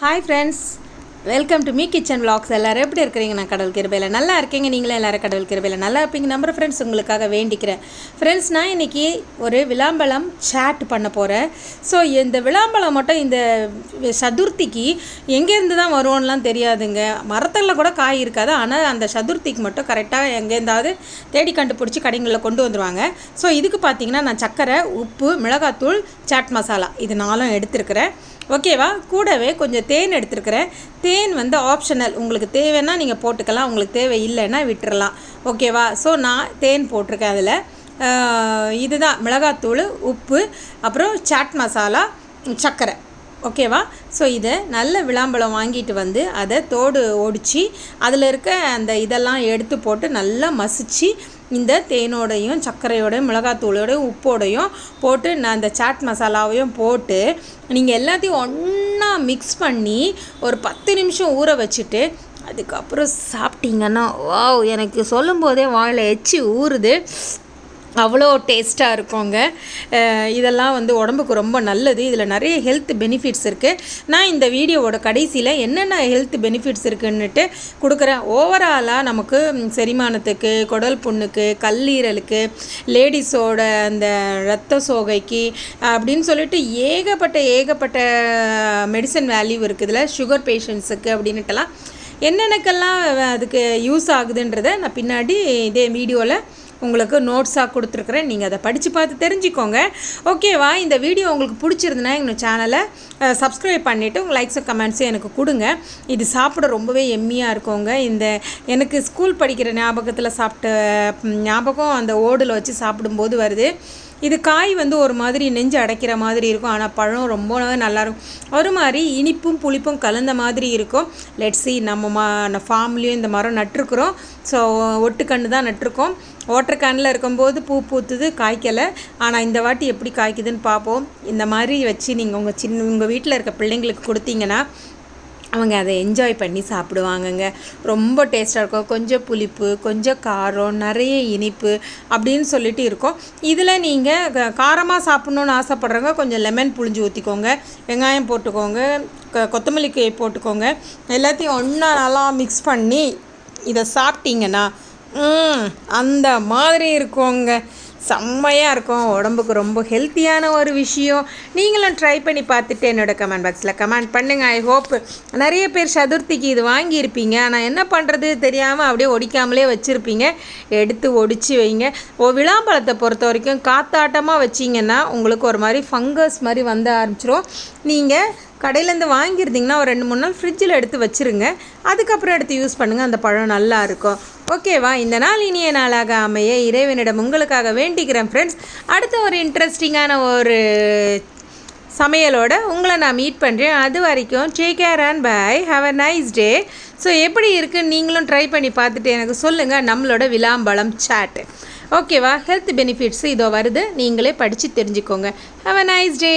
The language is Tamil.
Hi friends welcome to me kitchen vlogs. எல்லோரும் எப்படி இருக்கிறீங்க நான் கடவுள் கிருபையில் நல்லா இருக்கீங்க. நீங்களும் எல்லோரும் கடவுள் கிருபையில் நல்லா இருப்பீங்க. நம்புற ஃப்ரெண்ட்ஸ் உங்களுக்காக வேண்டிக்கிறேன். ஃப்ரெண்ட்ஸ் நான் இன்றைக்கி ஒரு விளாம்பழம் சாட் பண்ண போகிறேன் ஸோ இந்த விளாம்பழம் மட்டும் இந்த சதுர்த்திக்கு எங்கேருந்து தான் வருவோம்லாம் தெரியாதுங்க. மரத்தில் கூட காய் இருக்காது. ஆனால் அந்த சதுர்த்திக்கு மட்டும் கரெக்டாக எங்கேருந்தாவது தேடி கண்டுபிடிச்சி கடைங்களில் கொண்டு வந்துருவாங்க. ஸோ இதுக்கு பார்த்தீங்கன்னா நான் சர்க்கரை உப்பு மிளகாத்தூள் சாட் மசாலா இது நாளும் எடுத்துருக்கிறேன். ஓகேவா? கூடவே கொஞ்சம் தேன் எடுத்துருக்கிறேன். தேன் வந்து ஆப்ஷனல் உங்களுக்கு தேவைன்னா நீங்கள் போட்டுக்கலாம். உங்களுக்கு தேவை இல்லைன்னா விட்டுறலாம். ஓகேவா? ஸோ நான் தேன் போட்டிருக்கேன் அதில். இதுதான் மிளகாத்தூள் உப்பு அப்புறம் சாட் மசாலா சர்க்கரை. ஓகேவா? ஸோ இதை நல்ல விளாம்பழம் வாங்கிட்டு வந்து அதை தோடு ஒடிச்சு அதில் இருக்க அந்த இதெல்லாம் எடுத்து போட்டு நல்லா மசிச்சு இந்த தேனோடையும் சர்க்கரையோடையும் மிளகாத்தூளோடையும் உப்போடையும் போட்டு நான் அந்த சாட் மசாலாவையும் போட்டு நீங்கள் எல்லாத்தையும் ஒன்றா மிக்ஸ் பண்ணி ஒரு பத்து நிமிஷம் ஊற வச்சுட்டு அதுக்கப்புறம் சாப்பிட்டீங்கன்னா வாவ் எனக்கு சொல்லும்போதே வாயில் எச்சி ஊறுது. அவ்வளோ டேஸ்ட்டாக இருக்குங்க. இதெல்லாம் வந்து உடம்புக்கு ரொம்ப நல்லது. இதில் நிறைய ஹெல்த் பெனிஃபிட்ஸ் இருக்குது நான் இந்த வீடியோவோட கடைசியில் என்னென்ன ஹெல்த் பெனிஃபிட்ஸ் இருக்குன்னுட்டு கொடுக்குறேன். ஓவராலாக நமக்கு செரிமானத்துக்கு குடல் புண்ணுக்கு கல்லீரலுக்கு லேடிஸோட அந்த இரத்த சோகைக்கு அப்படின்னு சொல்லிட்டு ஏகப்பட்ட ஏகப்பட்ட மெடிசன் வேல்யூ இருக்குது இதில் சுகர் பேஷண்ட்ஸுக்கு அப்படின்ட்டுலாம் என்னென்னக்கெல்லாம் அதுக்கு யூஸ் ஆகுதுன்றதை நான் பின்னாடி இதே வீடியோவில் உங்களுக்கு நோட்ஸாக கொடுத்துருக்குறேன். நீங்கள் அதை படித்து பார்த்து தெரிஞ்சுக்கோங்க. ஓகேவா இந்த வீடியோ உங்களுக்கு பிடிச்சிருந்துன்னா எங்கள் சேனலை சப்ஸ்கிரைப் பண்ணிவிட்டு உங்கள் லைக்ஸும் கமெண்ட்ஸும் எனக்கு கொடுங்க. இது சாப்பிட ரொம்பவே எம்மியாக இருக்கோங்க. இந்த எனக்கு ஸ்கூல் படிக்கிற ஞாபகத்தில் சாப்பிட்ட ஞாபகம் அந்த ஓடில் வச்சு சாப்பிடும்போது வருது. இது காய் வந்து ஒரு மாதிரி நெஞ்சு அடைக்கிற மாதிரி இருக்கும். ஆனால் பழம் ரொம்ப நல்லாயிருக்கும் ஒரு மாதிரி இனிப்பும் புளிப்பும் கலந்த மாதிரி இருக்கும். லெட்ஸி நம்ம மா ஃபார்ம்லேயும் இந்த மரம் நட்டிருக்கிறோம். ஸோ ஒட்டுக்கன்று தான் நட்டிருக்கோம். வாட்டர் கேனில் இருக்கும்போது பூ பூத்துது காய்க்கலை. ஆனால் இந்த வாட்டி எப்படி காய்க்குதுன்னு பார்ப்போம் இந்த மாதிரி வச்சு நீங்கள் உங்கள் சின்ன உங்கள் வீட்டில் இருக்க பிள்ளைங்களுக்கு கொடுத்தீங்கன்னா அவங்க அதை என்ஜாய் பண்ணி சாப்பிடுவாங்கங்க. ரொம்ப டேஸ்ட்டாக இருக்கும். கொஞ்சம் புளிப்பு கொஞ்சம் காரம் நிறைய இனிப்பு அப்படின்னு சொல்லிட்டு இருக்கும். இதில் நீங்கள் காரமாக சாப்பிட்ணுன்னு ஆசைப்பட்றவங்க கொஞ்சம் லெமன் புழிஞ்சு ஊற்றிக்கோங்க வெங்காயம் போட்டுக்கோங்க. க- கொத்தமல்லி கே போட்டுக்கோங்க. எல்லாத்தையும் ஒன்றா நல்லா மிக்ஸ் பண்ணி இதை சாப்பிட்டீங்கன்னா அந்த மாதிரி இருக்குங்க. செம்மையாக இருக்கும். உடம்புக்கு ரொம்ப ஹெல்த்தியான ஒரு விஷயம். நீங்களும் ட்ரை பண்ணி பார்த்துட்டு என்னோட கமெண்ட் பாக்ஸில் கமெண்ட் பண்ணுங்கள் ஐ ஹோப் நிறைய பேர் சதுர்த்திக்கு இது வாங்கியிருப்பீங்க. ஆனால் என்ன பண்ணுறது தெரியாமல் அப்படியே ஒடிக்காமலே வச்சுருப்பீங்க. எடுத்து ஒடிச்சு வைங்க. ஓ விழாம்பழத்தை பொறுத்த வரைக்கும் காத்தாட்டமாக வச்சிங்கன்னா உங்களுக்கு ஒரு மாதிரி ஃபங்கஸ் மாதிரி வந்து ஆரம்பிச்சிரும். நீங்கள் கடையிலேருந்து வாங்கியிருந்தீங்கன்னா ஒரு ரெண்டு மூணு நாள் ஃப்ரிட்ஜில் எடுத்து வச்சுருங்க. அதுக்கப்புறம் எடுத்து யூஸ் பண்ணுங்கள் அந்த பழம் நல்லா இருக்கும். ஓகேவா இந்த நாள் இனிய நாளாக அமைய இறைவனிடம் உங்களுக்காக வேண்டிக்கிறேன் ஃப்ரெண்ட்ஸ் அடுத்த ஒரு இன்ட்ரெஸ்டிங்கான ஒரு சமையலோட உங்களை நான் மீட் பண்ணுறேன் அது வரைக்கும் take care and bye have a nice day so எப்படி இருக்குன்னு நீங்களும் ட்ரை பண்ணி பார்த்துட்டு எனக்கு சொல்லுங்கள் நம்மளோட விளாம்பழம் சாட் ஓகேவா ஹெல்த் பெனிஃபிட்ஸ் இதோ வருது. நீங்களே படித்து தெரிஞ்சுக்கோங்க. Have a nice day